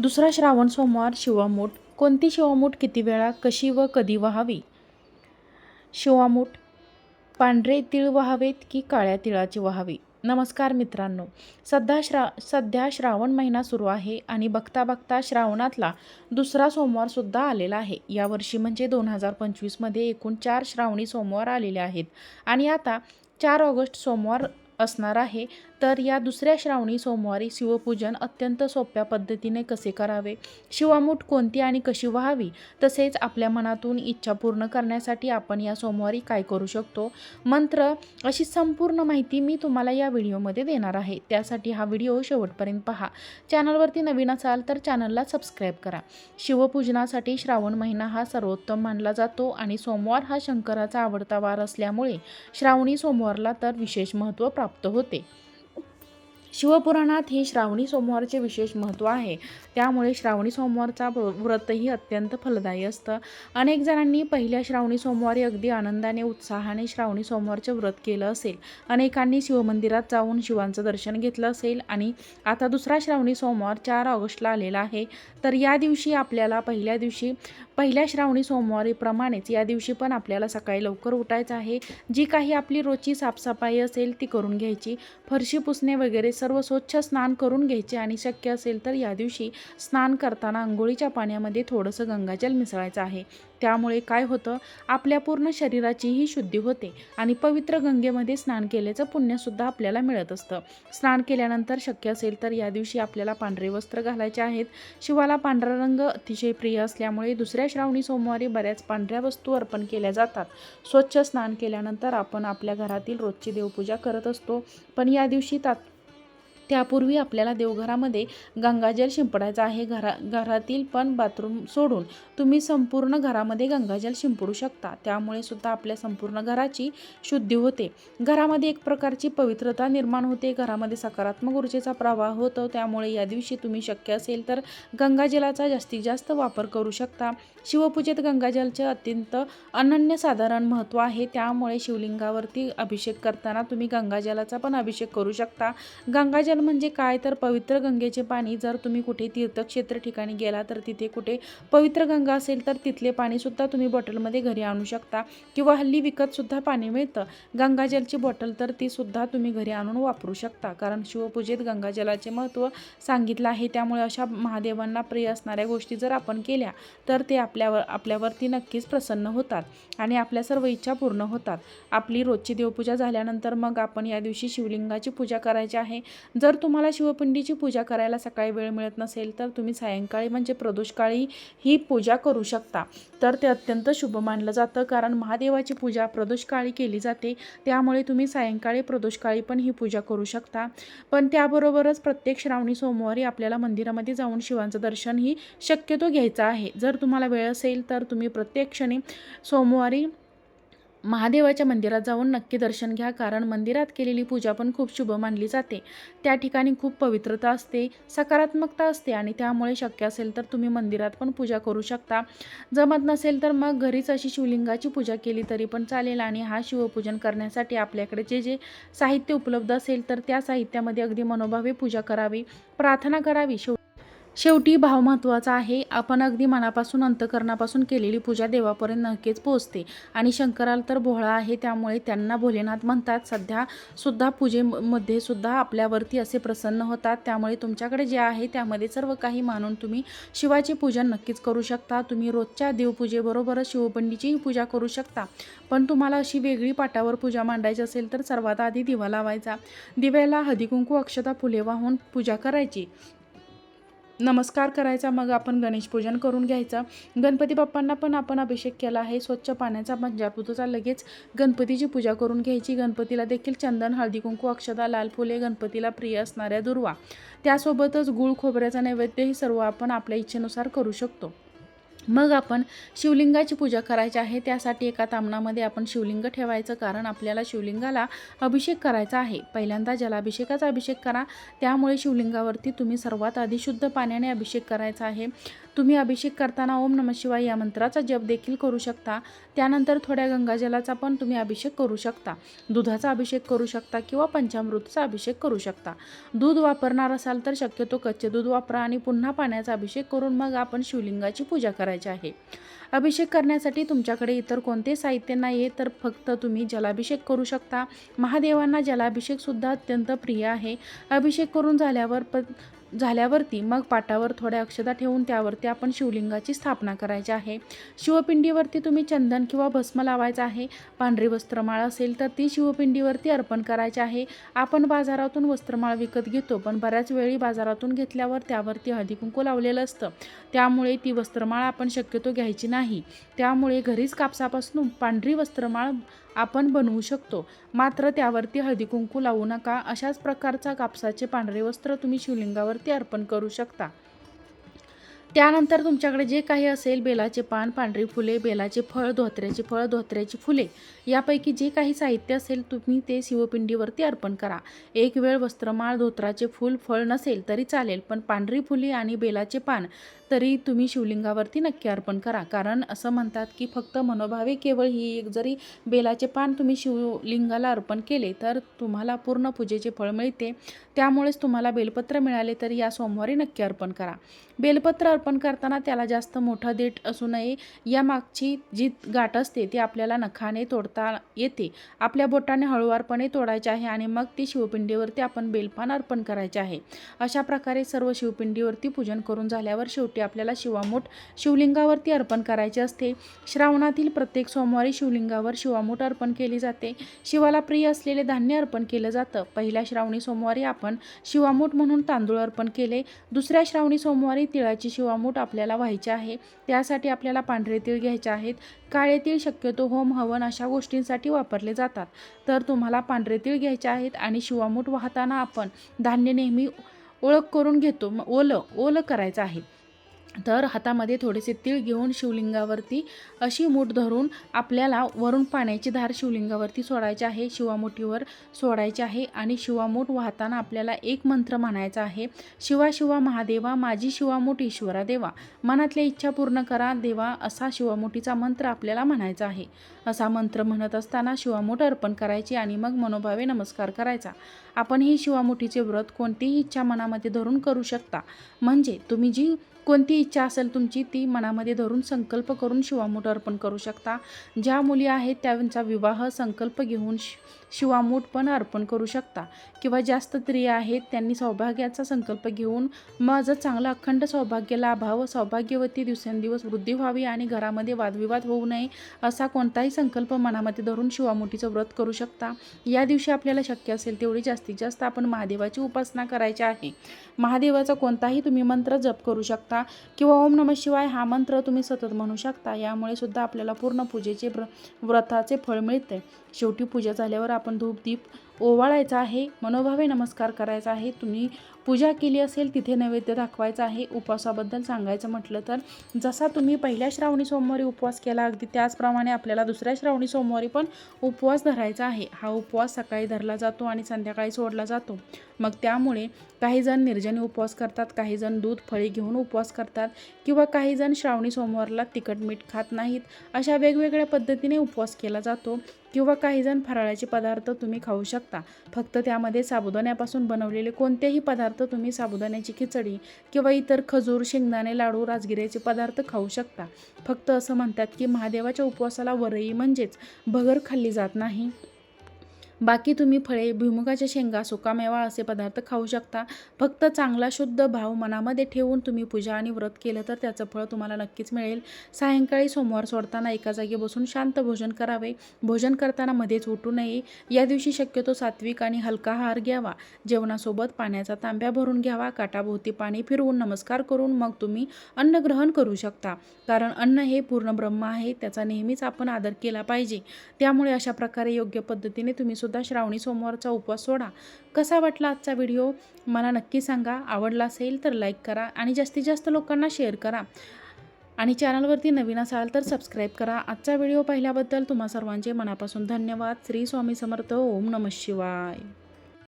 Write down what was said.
दुसरा श्रावण सोमवार शिवामूठ. कोणती शिवामूठ? किती वेळा? कशी व कधी व्हावी? शिवामूठ. पांढरे तीळ व्हावेत की काळ्या तिळाची व्हावी? नमस्कार मित्रांनो. सध्या श्रा सध्या श्रावण महिना सुरू आहे आणि बघता बघता श्रावणातला दुसरा सोमवारसुद्धा आलेला आहे. यावर्षी म्हणजे दोन हजार पंचवीसमध्ये एकूण चार श्रावणी सोमवार आलेले आहेत. आणि आता चार ऑगस्ट सोमवार असणार आहे तर या दुसऱ्या श्रावणी सोमवारी शिवपूजन अत्यंत सोप्या पद्धतीने कसे करावे? शिवामूठ कोणती आणि कशी व्हावी? तसेच आपल्या मनातून इच्छा पूर्ण करण्यासाठी आपण या सोमवारी काय करू शकतो? मंत्र अशी संपूर्ण माहिती मी तुम्हाला या व्हिडिओमध्ये देणार आहे. त्यासाठी हा व्हिडिओ शेवटपर्यंत पहा. चॅनलवरती नवीन असाल तर चॅनलला सबस्क्राईब करा. शिवपूजनासाठी श्रावण महिना हा सर्वोत्तम मानला जातो आणि सोमवार हा शंकराचा आवडता वार असल्यामुळे श्रावणी सोमवारला तर विशेष महत्त्व प्राप्त प्राप्त होते. शिवपुराणात हे श्रावणी सोमवारचे विशेष महत्त्व आहे. त्यामुळे श्रावणी सोमवारचा व्रतही अत्यंत फलदायी असतं. अनेक जणांनी पहिल्या श्रावणी सोमवारी अगदी आनंदाने उत्साहाने श्रावणी सोमवारचे व्रत केलं असेल. अनेकांनी शिवमंदिरात जाऊन शिवांचं दर्शन घेतलं असेल आणि आता दुसरा श्रावणी सोमवार चार ऑगस्टला आलेला आहे. तर या दिवशी आपल्याला पहिल्या दिवशी पहिल्या श्रावणी सोमवारीप्रमाणेच या दिवशी पण आपल्याला सकाळी लवकर उठायचं आहे. जी काही आपली रोजची साफसफाई असेल ती करून घ्यायची. फरशी पुसणे वगैरे सर्व स्वच्छ स्नान करून घ्यायचे आणि शक्य असेल तर या दिवशी स्नान करताना अंघोळीच्या पाण्यामध्ये थोडंसं गंगाजल मिसळायचं आहे. त्यामुळे काय होतं? आपल्या पूर्ण शरीराचीही शुद्धी होते आणि पवित्र गंगेमध्ये स्नान केल्याचं पुण्यसुद्धा आपल्याला मिळत असतं. स्नान केल्यानंतर शक्य असेल तर या दिवशी आपल्याला पांढरे वस्त्र घालायचे आहेत. शिवाला पांढरा रंग अतिशय प्रिय असल्यामुळे दुसऱ्या श्रावणी सोमवारी बऱ्याच पांढऱ्या वस्तू अर्पण केल्या जातात. स्वच्छ स्नान केल्यानंतर आपण आपल्या घरातील रोजची देवपूजा करत असतो. पण या दिवशी तात त्यापूर्वी आपल्याला देवघरामध्ये गंगाजल शिंपडायचं आहे. घरा घरातील पण बाथरूम सोडून तुम्ही संपूर्ण घरामध्ये गंगाजल शिंपडू शकता. त्यामुळे सुद्धा आपल्या संपूर्ण घराची शुद्धी होते. घरामध्ये एक प्रकारची पवित्रता निर्माण होते. घरामध्ये सकारात्मक ऊर्जेचा प्रवाह होतो. त्यामुळे या दिवशी तुम्ही शक्य असेल तर गंगाजलाचा जास्तीत जास्त वापर करू शकता. शिवपूजेत गंगाजलचे अत्यंत अनन्यसाधारण महत्त्व आहे. त्यामुळे शिवलिंगावरती अभिषेक करताना तुम्ही गंगाजलाचा पण अभिषेक करू शकता. गंगाजल म्हणजे काय तर पवित्र गंगेचे पाणी जर तुम्ही कुठे तीर्थक्षेत्र ठिकाणी गेला तर तिथे कुठे पवित्र गंगा असेल तर तिथले पाणीसुद्धा तुम्ही बॉटलमध्ये घरी आणू शकता. किंवा हल्ली विकतसुद्धा पाणी मिळतं. गंगाजलची बॉटल तर ती सुद्धा तुम्ही घरी आणून वापरू शकता. कारण शिवपूजेत गंगाजलाचे महत्त्व सांगितलं आहे. त्यामुळे अशा महादेवांना प्रिय असणाऱ्या गोष्टी जर आपण केल्या तर ते आपल्यावर आपल्यावरती नक्कीच प्रसन्न होतात आणि आपल्या सर्व इच्छा पूर्ण होतात. आपली रोजची देवपूजा झाल्यानंतर मग आपण या दिवशी शिवलिंगाची पूजा करायची आहे. जर तुम्हाला शिवपिंडीची पूजा करायला सकाळी वेळ मिळत नसेल तर तुम्ही सायंकाळी म्हणजे प्रदोषकाळी ही पूजा करू शकता. तर ते अत्यंत शुभ मानलं जातं कारण महादेवाची पूजा प्रदोषकाळी केली जाते. त्यामुळे तुम्ही सायंकाळी प्रदोषकाळी पण ही पूजा करू शकता. पण त्याबरोबरच प्रत्येक श्रावणी सोमवारी आपल्याला मंदिरामध्ये जाऊन शिवांचं दर्शनही शक्यतो घ्यायचं आहे. जर तुम्हाला वेळ असेल तर तुम्ही प्रत्येक क्षणी सोमवारी महादेवाच्या मंदिरात जाऊन नक्की दर्शन घ्या कारण मंदिरात केलेली पूजा पण खूप शुभ मानली जाते. त्या ठिकाणी खूप पवित्रता असते सकारात्मकता असते आणि त्यामुळे शक्य असेल तर तुम्ही मंदिरात पण पूजा करू शकता. जमत नसेल तर मग घरीच अशी शिवलिंगाची पूजा केली तरी पण चालेल आणि हा शिवपूजन करण्यासाठी आपल्याकडे जे जे साहित्य उपलब्ध असेल तर त्या साहित्यामध्ये अगदी मनोभावे पूजा करावी प्रार्थना करावी. शिव शेवटी भाव महत्त्वाचा आहे. आपण अगदी मनापासून अंतकरणापासून केलेली पूजा देवापर्यंत नक्कीच पोहोचते. आणि शंकराला तर भोळा आहे त्यामुळे त्यांना भोलेनाथ म्हणतात. सध्या सुद्धा पूजेमध्ये सुद्धा आपल्यावरती असे प्रसन्न होतात. त्यामुळे तुमच्याकडे जे आहे त्यामध्ये सर्व काही मानून तुम्ही शिवाचे पूजन नक्कीच करू शकता. तुम्ही रोजच्या देवपूजेबरोबरच शिवपंडीचीही पूजा करू शकता. पण तुम्हाला अशी वेगळी पाटावर पूजा मांडायची असेल तर सर्वात आधी दिवा लावायचा. दिव्याला हळदीकुंकू अक्षता फुले वाहून पूजा करायची. नमस्कार करायचा मग आपण गणेश पूजन करून घ्यायचं. गणपती बाप्पांना पण आपण अभिषेक केला आहे. स्वच्छ पाण्याचा पंजापूचा लगेच गणपतीची पूजा करून घ्यायची. गणपतीला देखील चंदन हळदी कुंकू अक्षदा लाल फुले गणपतीला प्रिय असणाऱ्या दुर्वा. त्यासोबतच गुळ खोबऱ्याचा नैवेद्य हे सर्व आपण आपल्या इच्छेनुसार करू शकतो. मग आपण शिवलिंगाची पूजा करायची आहे त्यासाठी एका तामणामध्ये आपण शिवलिंग ठेवायचं कारण आपल्याला शिवलिंगाला अभिषेक करायचा आहे. पहिल्यांदा जलाभिषेकाचा अभिषेक करा त्यामुळे शिवलिंगावरती तुम्ही सर्वात आधी शुद्ध पाण्याने अभिषेक करायचा आहे. तुम्ही अभिषेक करताना ओम नम शिवाय या मंत्राचा जप देखील करू शकता. त्यानंतर थोड्या गंगाजलाचा पण तुम्ही अभिषेक करू शकता. दुधाचा अभिषेक करू शकता किंवा पंचामृतचा अभिषेक करू शकता. दूध वापरणार असाल तर शक्यतो कच्चे दूध वापरा आणि पुन्हा पाण्याचा अभिषेक करून मग आपण शिवलिंगाची पूजा करायची आहे. अभिषेक करण्यासाठी तुमच्याकडे इतर कोणते साहित्य नाही आहे तर फक्त तुम्ही जलाभिषेक करू शकता. महादेवांना जलाभिषेकसुद्धा अत्यंत प्रिय आहे. अभिषेक करून झाल्यावर प झाल्यावरती मग पाटावर थोड्या अक्षता ठेवून त्यावरती आपण शिवलिंगाची स्थापना करायची आहे. शिवपिंडीवरती तुम्ही चंदन किंवा भस्म लावायचं आहे. पांढरी वस्त्रमाळ असेल तर ती शिवपिंडीवरती अर्पण करायची आहे. आपण बाजारातून वस्त्रमाळ विकत घेतो पण बऱ्याच वेळी बाजारातून घेतल्यावर त्यावरती हळदी कुंकू लावलेलं असतं. त्यामुळे ती वस्त्रमाळ आपण शक्यतो घ्यायची नाही. त्यामुळे घरीच कापसापासून पांढरी वस्त्रमाळ आपण बनवू शकतो. मात्र त्यावरती हळदी कुंकू लावू नका. अशाच प्रकारचा कापसाचे पांढरे वस्त्र तुम्ही शिवलिंगावरती अर्पण करू शकता. त्यानंतर तुमच्याकडे जे काही असेल बेलाचे पान पांढरी फुले बेलाचे फळ धोत्र्याचे फळ धोत्र्याची फुले यापैकी जे काही साहित्य असेल तुम्ही ते शिवपिंडीवरती अर्पण करा. एक वेळ वस्त्रमाळ धोत्राचे फूल फळ नसेल तरी चालेल पण पांढरी फुले आणि बेलाचे पान तरी तुम्ही शिवलिंगावरती नक्की अर्पण करा. कारण असं म्हणतात की फक्त मनोभावे केवळ ही एक जरी बेलाचे पान तुम्ही शिवलिंगाला अर्पण केले तर तुम्हाला पूर्ण पूजेचे फळ मिळते. त्यामुळेच तुम्हाला बेलपत्र मिळाले तर या सोमवारी नक्की अर्पण करा. बेलपत्र अर्पण करताना त्याला जास्त मोठं देठ असू नये. या मागची जी गाठ असते ती आपल्याला नखाने तोडता येते. आपल्या बोटाने हळूवारपणे तोडायचे आहे आणि मग ती शिवपिंडीवरती आपण बेलपान अर्पण करायचे आहे. अशा प्रकारे सर्व शिवपिंडीवरती पूजन करून झाल्यावर शेवटी आपल्याला शिवामूठ शिवलिंगावरती अर्पण करायचे असते. श्रावणातील प्रत्येक सोमवारी शिवलिंगावर शिवामूठ अर्पण केली जाते. शिवाला प्रिय असलेले धान्य अर्पण केलं जातं. पहिल्या श्रावणी सोमवारी आपण शिवामूठ म्हणून तांदूळ अर्पण केले. दुसऱ्या श्रावणी सोमवारी तिळाची शिवामूठ आपल्याला व्हायचे आहे त्यासाठी आपल्याला पांढरे तीळ घ्यायचे आहेत. काळे तीळ शक्यतो होम हवन अशा गोष्टींसाठी वापरले जातात. तर तुम्हाला पांढरे तीळ घ्यायचे आहेत आणि शिवामूठ वाहताना आपण धान्य नेहमी ओळख करून घेतो. मग ओलं ओलं करायचं आहे. तर हातामध्ये थोडेसे तीळ घेऊन शिवलिंगावरती अशी मूठ धरून आपल्याला वरून पाण्याची धार शिवलिंगावरती सोडायची आहे. शिवामुठीवर सोडायची आहे आणि शिवामूठ वाहताना आपल्याला एक मंत्र म्हणायचा आहे. शिवा शिवा महादेवा माझी शिवामूठ ईश्वरा देवा. मनातल्या इच्छा पूर्ण करा देवा असा शिवामुठीचा मंत्र आपल्याला म्हणायचा आहे. असा मंत्र म्हणत असताना शिवामूठ अर्पण करायची आणि मग मनोभावे नमस्कार करायचा. आपण ही शिवामुठीचे व्रत कोणतीही इच्छा मनामध्ये धरून करू शकता. म्हणजे तुम्ही जी कोणती इच्छा असेल तुमची ती मनामध्ये धरून संकल्प करून शिवामूठ अर्पण करू शकता. ज्या मुली आहेत त्यांचा विवाह संकल्प घेऊन शि शिवामूठ पण अर्पण करू शकता. किंवा जास्त स्त्रिया आहेत त्यांनी सौभाग्याचा संकल्प घेऊन माझं चांगलं अखंड सौभाग्य लाभावं सौभाग्यवती दिवसेंदिवस वृद्धी व्हावी आणि घरामध्ये वादविवाद होऊ नये असा कोणताही संकल्प मनामध्ये धरून शिवामुठीचं व्रत करू शकता. या दिवशी आपल्याला शक्य असेल तेवढी जास्तीत जास्त आपण महादेवाची उपासना करायची आहे. महादेवाचा कोणताही तुम्ही मंत्र जप करू शकता. किंवा ओम नम शिवाय हा मंत्र तुम्ही सतत म्हणू शकता. यामुळे सुद्धा आपल्याला पूर्ण पूजेचे व्र व्रताचे फळ मिळते. शेवटी पूजा झाल्यावर आपण धूप दीप ओवाळायचा आहे मनोभावे नमस्कार करायचा आहे तुम्ही पूजा केली असेल तिथे नैवेद्य दाखवायचा आहे उपवासाबद्दल सांगायचं म्हटलं तर जसा तुम्ही पहिल्या श्रावणी सोमवारी उपवास केला अगदी त्याचप्रमाणे आपल्याला दुसऱ्या श्रावणी सोमवारी पण उपवास धरायचा आहे. हा उपवास सकाळी धरला जातो आणि संध्याकाळी सोडला जातो. मग त्यामुळे काही जण निर्जनी उपवास करतात काही जण दूध फळी घेऊन उपवास करतात किंवा काही जण श्रावणी सोमवारला तिखट मीठ खात नाहीत. अशा वेगवेगळ्या पद्धतीने उपवास केला जातो. किंवा काही जण फराळाचे पदार्थ तुम्ही खाऊ शकता. फक्त त्यामध्ये साबुदाण्यापासून बनवलेले कोणतेही पदार्थ तुम्ही साबुदाण्याची खिचडी किंवा इतर खजूर शेंगदाणे लाडू राजगिऱ्याचे पदार्थ खाऊ शकता. फक्त असं म्हणतात की महादेवाच्या उपवासाला वरई म्हणजेच भगर खाल्ली जात नाही. बाकी तुम्ही फळे भुईमुगाच्या शेंगा सुकामेवा असे पदार्थ खाऊ शकता. फक्त चांगला शुद्ध भाव मनामध्ये ठेवून तुम्ही पूजा आणि व्रत केलं तर त्याचं फळ तुम्हाला नक्कीच मिळेल. सायंकाळी सोमवार सोडताना एका जागी बसून शांत भोजन करावे. भोजन करताना मध्येच उठू नये. या दिवशी शक्यतो सात्विक आणि हलका आहार घ्यावा. जेवणासोबत पाण्याचा तांब्या भरून घ्यावा. काटाभोवती पाणी फिरवून नमस्कार करून मग तुम्ही अन्न ग्रहण करू शकता. कारण अन्न हे पूर्ण ब्रह्म आहे. त्याचा नेहमीच आपण आदर केला पाहिजे. त्यामुळे अशा प्रकारे योग्य पद्धतीने तुम्ही सुद्धा श्रावणी सोमवारचा उपवास सोडा. कसा वाटला आजचा व्हिडिओ? मला नक्की सांगा. आवडला असेल तर लाईक करा आणि जास्तीत जास्त लोकांना शेअर करा. आणि चॅनलवरती नवीन असाल तर सबस्क्राईब करा. आजचा व्हिडिओ पाहिल्याबद्दल तुम्हा सर्वांचे मनापासून धन्यवाद. श्री स्वामी समर्थ. ओम नमः शिवाय.